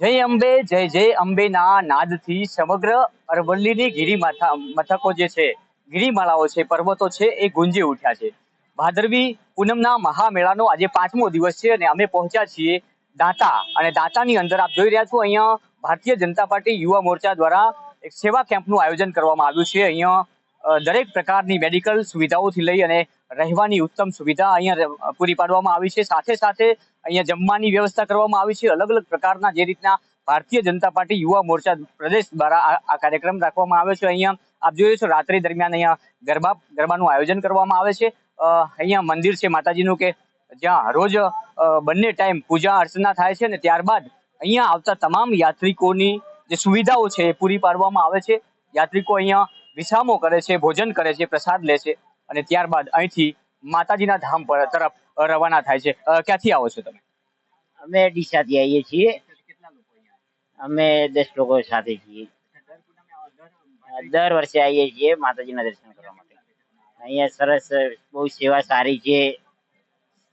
જય અંબે, જય જય અંબેના નાદથી સમગ્ર અરવલ્લીની ગીરી માથા મથકો જે છે ગિરિમાળાઓ છે, પર્વતો છે, એ ગુંજી ઉઠ્યા છે. ભાદરવી પૂનમના મહામેળાનો આજે પાંચમો દિવસ છે અને અમે પહોંચ્યા છીએ દાંતા અને દાંતાની અંદર આપ જોઈ રહ્યા છો, અહીંયા ભારતીય જનતા પાર્ટી યુવા મોરચા દ્વારા એક સેવા કેમ્પનું આયોજન કરવામાં આવ્યું છે. અહીંયા દરેક પ્રકારની મેડિકલ સુવિધાઓથી લઈ અને રહેવાની ઉત્તમ સુવિધા અહીંયા પૂરી પાડવામાં આવી છે. સાથે સાથે અહીંયા જમવાની વ્યવસ્થા કરવામાં આવી છે. અલગ અલગ પ્રકારના જે રીતના ભારતીય જનતા પાર્ટી યુવા મોરચા પ્રદેશ દ્વારા આ કાર્યક્રમ રાખવામાં આવ્યો છે. અહીંયા આપ જોયું છો, રાત્રિ દરમિયાન અહીંયા ગરબા, ગરબાનું આયોજન કરવામાં આવે છે. અહીંયા મંદિર છે માતાજીનું કે જ્યાં રોજ બંને ટાઈમ પૂજા અર્ચના થાય છે અને ત્યારબાદ અહીંયા આવતા તમામ યાત્રિકોની જે સુવિધાઓ છે એ પૂરી પાડવામાં આવે છે. યાત્રિકો અહીંયા વિશ્રામો કરે છે, ભોજન કરે છે, પ્રસાદ લે છે. અને ત્યારબાદ અહીંથી માતાજીના ધામ પર તરફ રવાના થાય છે. ક્યાંથી આવો છો તમે? અમે ડીસાથી આવીએ છીએ. અમે દસ લોકો સાથે છીએ. દર વર્ષે આવીએ છીએ માતાજીના દર્શન કરવા માટે. અહીંયા સરસ બહુ સેવા સારી છે.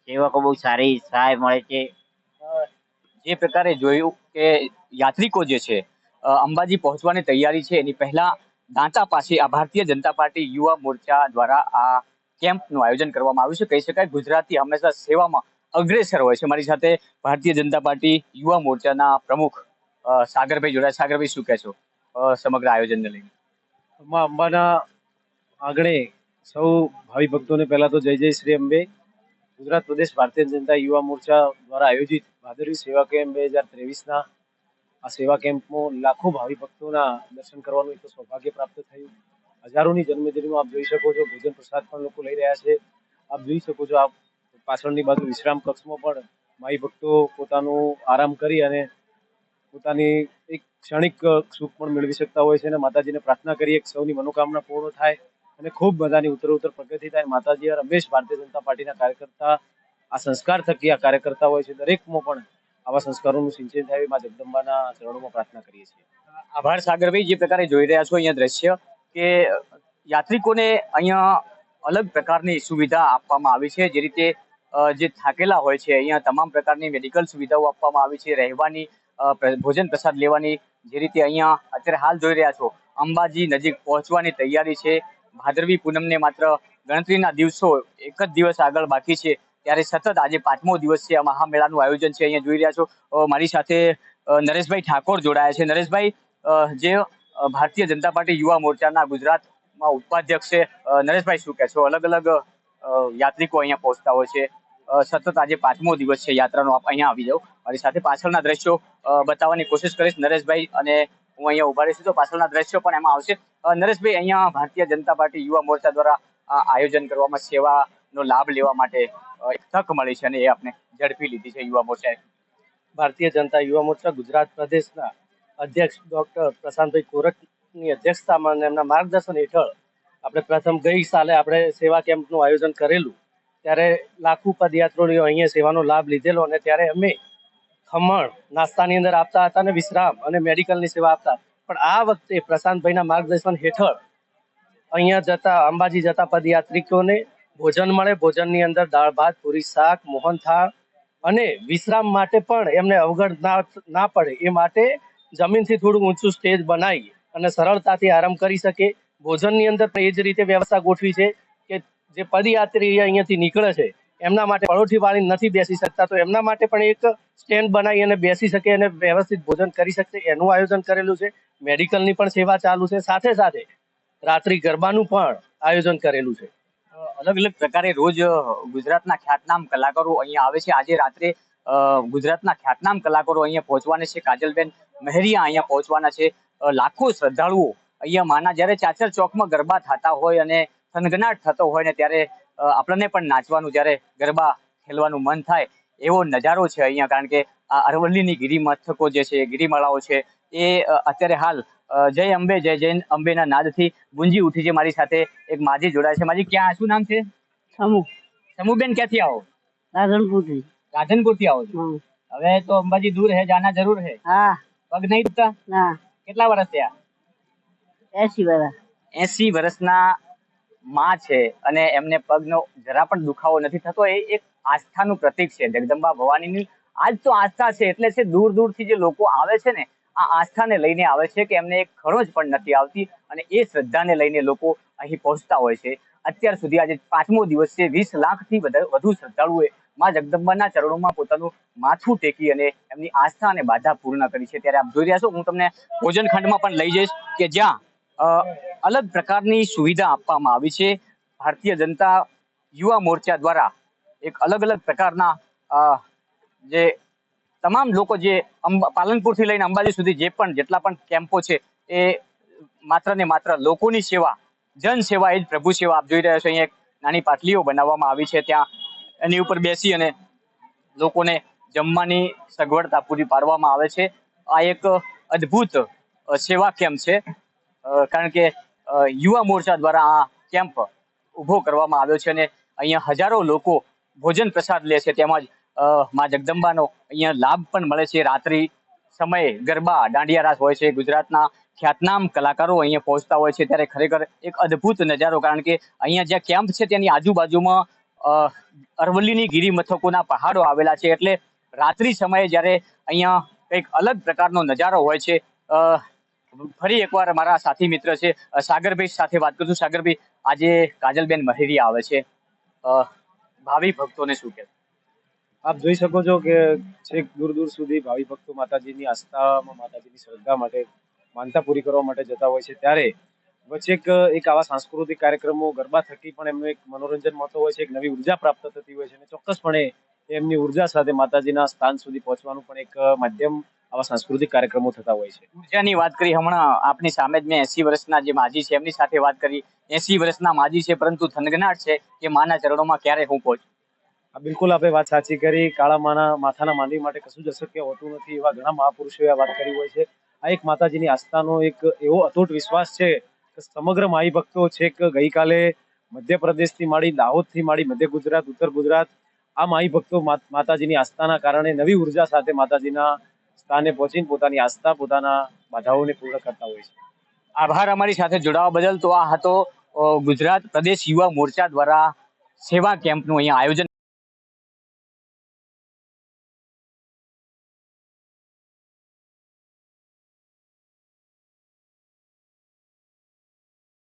સેવકો બહુ સારી સહાય મળે છે. જે પ્રકારે જોયું કે યાત્રિકો જે છે અંબાજી પહોંચવાની તૈયારી છે એની પહેલા દાંતા પાસે આ ભારતીય જનતા પાર્ટી યુવા મોરચા દ્વારા આ કેમ્પનું આયોજન કરવામાં આવ્યું છે. કહી શકાય ગુજરાતી હંમેશા સેવામાં અગ્રેસર હોય છે. મારી સાથે ભારતીય જનતા પાર્ટી યુવા મોરચાના પ્રમુખ સાગરભાઈ જોડાય. સાગરભાઈ, શું કહે છો સમગ્ર આયોજનને લઈને. માં અંબાના આંગણે સૌ ભાવિ ભક્તોને પહેલા તો જય જય શ્રી અંબે. ગુજરાત પ્રદેશ ભારતીય જનતા યુવા મોરચા દ્વારા આયોજિત ભાદરવી સેવા કેમ્પ બે હજાર ત્રેવીસના આ સેવા કેમ્પમાં લાખો ભાવિ ભક્તોના દર્શન કરવાનું એક સૌભાગ્ય પ્રાપ્ત થયું. હજારોની જન્મદિનમાં આપ જોઈ શકો છો, ભોજન પ્રસાદ પણ લોકો લઈ રહ્યા છે. આપ જોઈ શકો છો, આપ પાછળની બાજુ વિશ્રામ કક્ષમાં પણ માઈ ભક્તો પોતાનું આરામ કરી અને પોતાની એક ક્ષણિક સુખ પણ મેળવી શકતા હોય છે અને માતાજીને પ્રાર્થના કરીએ કે સૌની મનોકામના પૂર્ણ થાય અને ખૂબ બધાની ઉત્તરોત્તર પ્રગતિ થાય. માતાજી રમેશ ભારતીય જનતા પાર્ટીના કાર્યકર્તા આ સંસ્કાર થકી આ કાર્યકર્તા હોય છે. દરેકમાં પણ આવા સંસ્કારોનું સિંચન થાય એવી મા જગદંબાના ચરણોમાં પ્રાર્થના કરીએ છીએ. આભાર સાગરભાઈ જે પ્રકારે જોઈ રહ્યા છો અહીંયા દ્રશ્ય કે યાત્રિકોને અહીંયા અલગ પ્રકારની સુવિધા આપવામાં આવી છે. જે રીતે જે થાકેલા હોય છે, અહીંયા તમામ પ્રકારની મેડિકલ સુવિધાઓ આપવામાં આવી છે, રહેવાની ભોજન પ્રસાદ લેવાની, જે રીતે અહીંયા અત્યારે હાલ જોઈ રહ્યા છો, અંબાજી નજીક પહોંચવાની તૈયારી છે. ભાદરવી પૂનમને માત્ર ગણતરીના દિવસો એક જ દિવસ આગળ બાકી છે. ત્યારે સતત આજે પાંચમો દિવસ છે આ મહામેળાનું આયોજન છે, અહીંયા જોઈ રહ્યા છો. મારી સાથે નરેશભાઈ ઠાકોર જોડાયા છે. નરેશભાઈ જે ભારતીય જનતા પાર્ટી યુવા મોરચાના ગુજરાતમાં ઉપાધ્યક્ષ છે. નરેશભાઈ, શું કહેશો? અલગ અલગ યાત્રિકો અહીંયા પહોંચતા હોય છે. સતત આજે પાંચમો દિવસ છે યાત્રાનો. આપ અહીંયા આવી જાઓ. મારી સાથે પાછળના દ્રશ્યો બતાવવાની કોશિશ કરીશ નરેશભાઈ અને હું અહીંયા ઊભા રહીશું. તો પાછળના દ્રશ્યો પણ એમાં આવશે. નરેશભાઈ, અહીંયા ભારતીય જનતા પાર્ટી યુવા મોરચા દ્વારા આયોજન કરવામાં સેવાનો લાભ લેવા માટે તક મળી છે અને એ આપણે ઝડપી લીધી છે યુવા મોરચાએ ભારતીય જનતા યુવા મોરચા ગુજરાત પ્રદેશના અધ્યક્ષ ડોક્ટર પ્રશાંતભાઈ કોરકની અધ્યક્ષતામાં અને એમના માર્ગદર્શન હેઠળ આપણે પ્રથમ ગઈ સાલે આપણે સેવા કેમ્પનું આયોજન કરેલું. ત્યારે લાખો પદયાત્રીઓ અહીંયા સેવાનો લાભ લીધેલો અને ત્યારે અમે ખમણ નાસ્તાની અંદર આપતા હતા અને વિશ્રામ અને મેડિકલની સેવા આપતા. પણ આ વખતે પ્રશાંતભાઈના માર્ગદર્શન હેઠળ અહીંયા જતા અંબાજી જતા પદયાત્રિકોને ભોજન મળે, ભોજનની અંદર દાળ, ભાત, પૂરી, શાક મોહનથાળ અને વિશ્રામ માટે પણ એમને અવગણ ના ના પડે. એ માટે જમીનથી થોડું ઊંચું સ્ટેજ બનાવી અને સરળતાથી આરામ કરી શકે. ભોજનની અંદર પણ એ જ રીતે વ્યવસ્થા ગોઠવી છે કે જે પદયાત્રી અહીંયાથી નીકળે છે, એમના માટે પડોઠી વાળી નથી બેસી શકતા. તો એમના માટે પણ એક સ્ટેન્ડ બનાવી અને બેસી શકે અને વ્યવસ્થિત ભોજન કરી શકશે. એનું આયોજન કરેલું છે. મેડિકલની પણ સેવા ચાલુ છે. સાથે સાથે રાત્રિ ગરબાનું પણ આયોજન કરેલું છે. અલગ અલગ પ્રકારે રોજ ગુજરાતના ખ્યાતનામ કલાકારો અહીંયા આવે છે. આજે રાત્રે ગુજરાતના ખ્યાતનામ કલાકારો અહીંયા પહોંચવાના છે. કાજલબેન મહેરિયા અહીંયા પહોંચવાના છે. લાખો શ્રદ્ધાળુઓ અહીંયા માના, જ્યારે ચાચર ચોકમાં ગરબા થતા હોય અને થનગનાટ થતો હોય ને ત્યારે આપણને પણ નાચવાનું, જ્યારે ગરબા ખેલવાનું મન થાય એવો નજારો છે અહીંયા કારણ કે આ અરવલ્લીની ગિરી મથકો જે છે ગિરિમાળાઓ છે એ અત્યારે હાલ જય અંબે જય જૈન અંબેના નાદથી ગુંજી ઉઠી છે મારી સાથે એક માજી જોડાય છે. માજી ક્યાં શું નામ છે? સમૂહ સમૂહબેન ક્યાંથી આવો? રાધનપુરથી. રાધનપુરથી આવો હવે તો અંબાજી દૂર હે જાના જરૂર હે? હા. પગ નહીં દુખતા? ના. કેટલા વર્ષ થયા? એસી વર્ષ. એસી વર્ષના માં છે અને એમને પગનો જરા પણ દુખાવો નથી થતો. એ એક આસ્થાનું પ્રતીક છે. જગદંબા ભવાનીની આજ તો આસ્થા છે એટલે છે દૂર દૂરથી જે લોકો આવે છે ને, આ આસ્થાને લઈને આવે છે કે એમને એક ખરોજ પણ નથી આવતી અને એ શ્રદ્ધાને લઈને લોકો અહીં પહોંચતા હોય છે. અત્યાર સુધી આજે પાંચમો દિવસ છે. વીસ લાખથી વધુ શ્રદ્ધાળુએ માં જગદંબાના ચરણોમાં પોતાનું માથું ટેકી અને એમની આસ્થા અને બાધા પૂર્ણ કરી છે. ત્યારે આપ જોઈ રહ્યા છો, હું તમને ભોજન ખંડમાં પણ લઈ જઈશ કે જ્યાં અલગ પ્રકારની સુવિધા આપવામાં આવી છે. ભારતીય જનતા યુવા મોરચા દ્વારા એક અલગ અલગ પ્રકારના જે તમામ લોકો જે પાલનપુરથી લઈને અંબાજી સુધી જે પણ જેટલા પણ કેમ્પો છે, એ માત્ર ને માત્ર લોકોની સેવા, જન સેવા એ જ પ્રભુ સેવા આપ જોઈ રહ્યા છો. અહીંયા એક નાની પાટલીઓ બનાવવામાં આવી છે ત્યાં. એની ઉપર બેસી અને લોકોને જમવાની સગવડતા પૂરી પાડવામાં આવે છે. આ એક અદ્ભુત સેવા કેમ્પ છે. કારણ કે યુવા મોરચા દ્વારા આ કેમ્પ ઊભો કરવામાં આવ્યો છે અને અહીંયા હજારો લોકો ભોજન પ્રસાદ લે છે. તેમજમાં જગદંબાનો અહીંયા લાભ પણ મળે છે. રાત્રિ સમયે ગરબા, દાંડિયા રાસ હોય છે. ગુજરાતના ખ્યાતનામ કલાકારો અહીંયા પહોંચતા હોય છે. ત્યારે ખરેખર એક અદ્ભુત નજારો. કારણ કે અહીંયા જ્યાં કેમ્પ છે તેની આજુબાજુમાં અરવલ્લીની ગિરી મથકોના પહાડો આવેલા છે. એટલે રાત્રિ સમયે જ્યારે અહીંયા કંઈક અલગ પ્રકારનો નજારો હોય છે ફરી એકવાર મારા સાથી મિત્ર છે સાગરભાઈ સાથે વાત કરું સાગરભાઈ, આજે કાજલબેન મહેરી આવે છે. ભાવિ ભક્તોને શું કહેશો? આપ જોઈ શકો છો કે છેક દૂર દૂર સુધી ભાવિ ભક્તો માતાજીની આસ્થામાં, માતાજીની શ્રદ્ધા માટે માનતા પૂરી કરવા માટે જતા હોય છે. ત્યારે વચ્ચે એક એક આવા સાંસ્કૃતિક કાર્યક્રમો, ગરબા થકી પણ એમનું એક મનોરંજન મળતો હોય છે, એક નવી ઊર્જા પ્રાપ્ત થતી હોય છે અને ચોક્કસપણે એમની ઊર્જા સાથે માતાજીના સ્થાન સુધી પહોંચવાનું પણ એક માધ્યમ આવા સાંસ્કૃતિક કાર્યક્રમો થતા હોય છે. ઉર્જાની વાત કરી હમણાં આપની સામે જ મેં એસી વર્ષના જે માજી છે એમની સાથે વાત કરી. એસી વર્ષના માજી છે પરંતુ થનગનાટ છે કે માના ચરણોમાં ક્યારે હું પહોંચું? આ બિલકુલ આપણે વાત સાચી કરી. કાળા માના માથાના માંદવી માટે કશું જ અશક્ય હોતું નથી એવા ઘણા મહાપુરુષોએ આ વાત કરી હોય છે. આ એક માતાજીની આસ્થાનો એક એવો અતૂટ વિશ્વાસ છે કે સમગ્ર માઈ ભક્તો છે કે ગઈકાલે મધ્યપ્રદેશથી માંડી દાહોદથી માંડી મધ્ય ગુજરાત ઉત્તર ગુજરાત આ માઈ ભક્તો માતાજીની આસ્થાના કારણે નવી ઊર્જા સાથે માતાજીના સ્થાને પહોંચીને પોતાની આસ્થા, પોતાના બાધાઓને પૂર્ણ કરતા હોય છે. આભાર અમારી સાથે જોડાવા બદલ. તો આ હતો ગુજરાત પ્રદેશ યુવા મોરચા દ્વારા સેવા કેમ્પનું અહીંયા આયોજન.